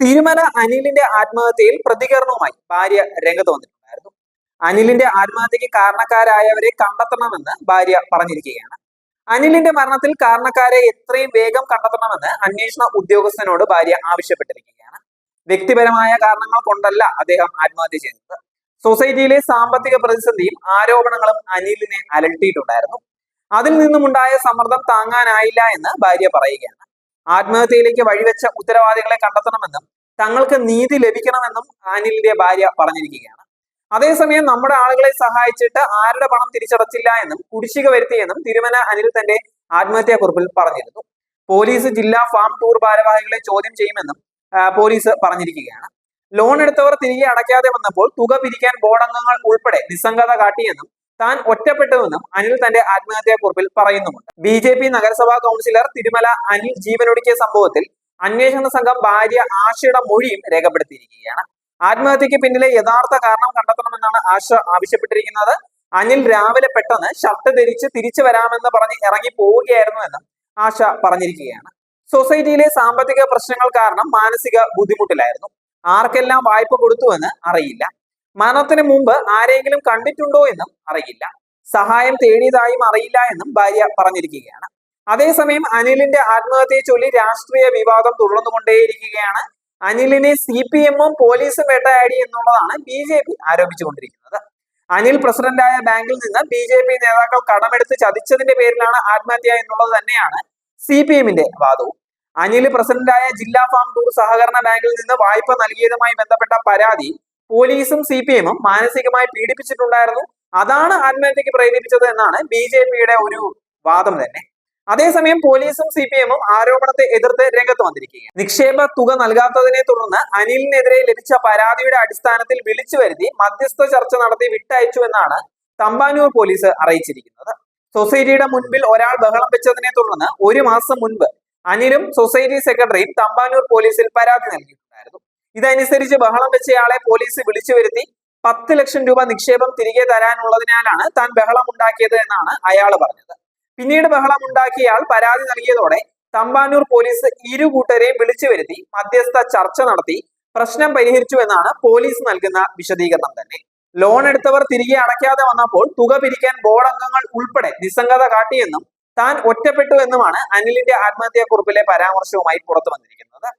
തിരുമല അനിലിന്റെ ആത്മഹത്യയിൽ പ്രതികരണവുമായി ഭാര്യ രംഗത്ത് വന്നിട്ടുണ്ടായിരുന്നു. അനിലിന്റെ ആത്മഹത്യക്ക് കാരണക്കാരായവരെ കണ്ടെത്തണമെന്ന് ഭാര്യ പറഞ്ഞിരിക്കുകയാണ്. അനിലിന്റെ മരണത്തിൽ കാരണക്കാരെ എത്രയും വേഗം കണ്ടെത്തണമെന്ന് അന്വേഷണ ഉദ്യോഗസ്ഥനോട് ഭാര്യ ആവശ്യപ്പെട്ടിരിക്കുകയാണ്. വ്യക്തിപരമായ കാരണങ്ങൾ കൊണ്ടല്ല അദ്ദേഹം ആത്മഹത്യ ചെയ്തത്. സൊസൈറ്റിയിലെ സാമ്പത്തിക പ്രതിസന്ധിയും ആരോപണങ്ങളും അനിലിനെ അലട്ടിയിട്ടുണ്ടായിരുന്നു. അതിൽ നിന്നുമുണ്ടായ സമ്മർദ്ദം താങ്ങാനായില്ല എന്ന് ഭാര്യ പറയുകയാണ്. ആത്മഹത്യയിലേക്ക് വഴിവെച്ച ഉത്തരവാദികളെ കണ്ടെത്തണമെന്നും തങ്ങൾക്ക് നീതി ലഭിക്കണമെന്നും ആനിലിന്റെ ഭാര്യ പറഞ്ഞിരിക്കുകയാണ്. അതേസമയം നമ്മുടെ ആളുകളെ സഹായിച്ചിട്ട് ആരുടെ പണം തിരിച്ചടച്ചില്ല എന്നും കുടിശ്ശിക വരുത്തിയെന്നും തിരുമന അനിൽ തന്റെ ആത്മഹത്യാക്കുറിപ്പിൽ പറഞ്ഞിരുന്നു. പോലീസ് ജില്ലാ ഫാം ടൂർ ഭാരവാഹികളെ ചോദ്യം ചെയ്യുമെന്നും പോലീസ് പറഞ്ഞിരിക്കുകയാണ്. ലോൺ എടുത്തവർ തിരികെ അടയ്ക്കാതെ വന്നപ്പോൾ തുക പിരിക്കാൻ ബോർഡംഗങ്ങൾ ഉൾപ്പെടെ നിസ്സംഗത കാട്ടിയെന്നും താൻ ഒറ്റപ്പെട്ടുവെന്നും അനിൽ തന്റെ ആത്മഹത്യാക്കുറിപ്പിൽ പറയുന്നുമുണ്ട്. ബി ജെ പി നഗരസഭാ കൗൺസിലർ തിരുമല അനിൽ ജീവനൊടുക്കിയ സംഭവത്തിൽ അന്വേഷണ സംഘം ഭാര്യ ആശയുടെ മൊഴിയും രേഖപ്പെടുത്തിയിരിക്കുകയാണ്. ആത്മഹത്യക്ക് പിന്നിലെ യഥാർത്ഥ കാരണം കണ്ടെത്തണമെന്നാണ് ആശ ആവശ്യപ്പെട്ടിരിക്കുന്നത്. അനിൽ രാവിലെ പെട്ടെന്ന് ഷർട്ട് ധരിച്ച് തിരിച്ചു വരാമെന്ന് പറഞ്ഞ് ഇറങ്ങി പോവുകയായിരുന്നു എന്നും ആശ പറഞ്ഞിരിക്കുകയാണ്. സൊസൈറ്റിയിലെ സാമ്പത്തിക പ്രശ്നങ്ങൾ കാരണം മാനസിക ബുദ്ധിമുട്ടിലായിരുന്നു. ആർക്കെല്ലാം വായ്പ കൊടുത്തുവെന്ന് അറിയില്ല. മരണത്തിന് മുമ്പ് ആരെങ്കിലും കണ്ടിട്ടുണ്ടോ എന്നും അറിയില്ല. സഹായം തേടിയതായും അറിയില്ല എന്നും ഭാര്യ പറഞ്ഞിരിക്കുകയാണ്. അതേസമയം അനിലിന്റെ ആത്മഹത്യയെ ചൊല്ലി രാഷ്ട്രീയ വിവാദം തുടർന്നുകൊണ്ടേയിരിക്കുകയാണ്. അനിലിനെ സി പി എമ്മും പോലീസും വേട്ടയാടി എന്നുള്ളതാണ് ബി ജെ പി ആരോപിച്ചുകൊണ്ടിരിക്കുന്നത്. അനിൽ പ്രസിഡന്റായ ബാങ്കിൽ നിന്ന് ബി ജെ പി നേതാക്കൾ കടമെടുത്ത് ചതിച്ചതിന്റെ പേരിലാണ് ആത്മഹത്യ എന്നുള്ളത് തന്നെയാണ് സി പി എമ്മിന്റെ വാദവും. അനിൽ പ്രസിഡന്റായ ജില്ലാ ഫാം ടൂർ സഹകരണ ബാങ്കിൽ നിന്ന് വായ്പ നൽകിയതുമായി ബന്ധപ്പെട്ട പരാതി പോലീസും സി പി എമ്മും മാനസികമായി പീഡിപ്പിച്ചിട്ടുണ്ടായിരുന്നു. അതാണ് ആത്മഹത്യക്ക് പ്രേരിപ്പിച്ചത് എന്നാണ് ബി ജെ പിയുടെ ഒരു വാദം തന്നെ. അതേസമയം പോലീസും സി പി എമ്മും ആരോപണത്തെ എതിർത്ത് രംഗത്ത് വന്നിരിക്കുകയാണ്. നിക്ഷേപ തുക നൽകാത്തതിനെ തുടർന്ന് അനിലിനെതിരെ ലഭിച്ച പരാതിയുടെ അടിസ്ഥാനത്തിൽ വിളിച്ചു വരുത്തി മധ്യസ്ഥ ചർച്ച നടത്തി വിട്ടയച്ചു എന്നാണ് തമ്പാനൂർ പോലീസ് അറിയിച്ചിരിക്കുന്നത്. സൊസൈറ്റിയുടെ മുൻപിൽ ഒരാൾ ബഹളം വെച്ചതിനെ തുടർന്ന് ഒരു മാസം മുൻപ് അനിലും സൊസൈറ്റി സെക്രട്ടറിയും തമ്പാനൂർ പോലീസിൽ പരാതി നൽകിയിട്ടുണ്ടായിരുന്നു ഇതനുസരിച്ച് ബഹളം വെച്ചയാളെ പോലീസ് വിളിച്ചു വരുത്തി പത്ത് ലക്ഷം രൂപ നിക്ഷേപം തിരികെ തരാനുള്ളതിനാലാണ് താൻ ബഹളം ഉണ്ടാക്കിയത് എന്നാണ് അയാൾ പറഞ്ഞത്. പിന്നീട് ബഹളം ഉണ്ടാക്കിയയാൾ പരാതി നൽകിയതോടെ തമ്പാനൂർ പോലീസ് ഇരു കൂട്ടരെയും വിളിച്ചു വരുത്തി മധ്യസ്ഥ ചർച്ച നടത്തി പ്രശ്നം പരിഹരിച്ചു എന്നാണ് പോലീസ് നൽകുന്ന വിശദീകരണം തന്നെ. ലോൺ എടുത്തവർ തിരികെ അടയ്ക്കാതെ വന്നപ്പോൾ തുക പിരിക്കാൻ ബോർഡ് അംഗങ്ങൾ ഉൾപ്പെടെ നിസ്സംഗത കാട്ടിയെന്നും താൻ ഒറ്റപ്പെട്ടു എന്നുമാണ് അനിലിന്റെ ആത്മഹത്യാക്കുറിപ്പിലെ പരാമർശവുമായി പുറത്തു വന്നിരിക്കുന്നത്.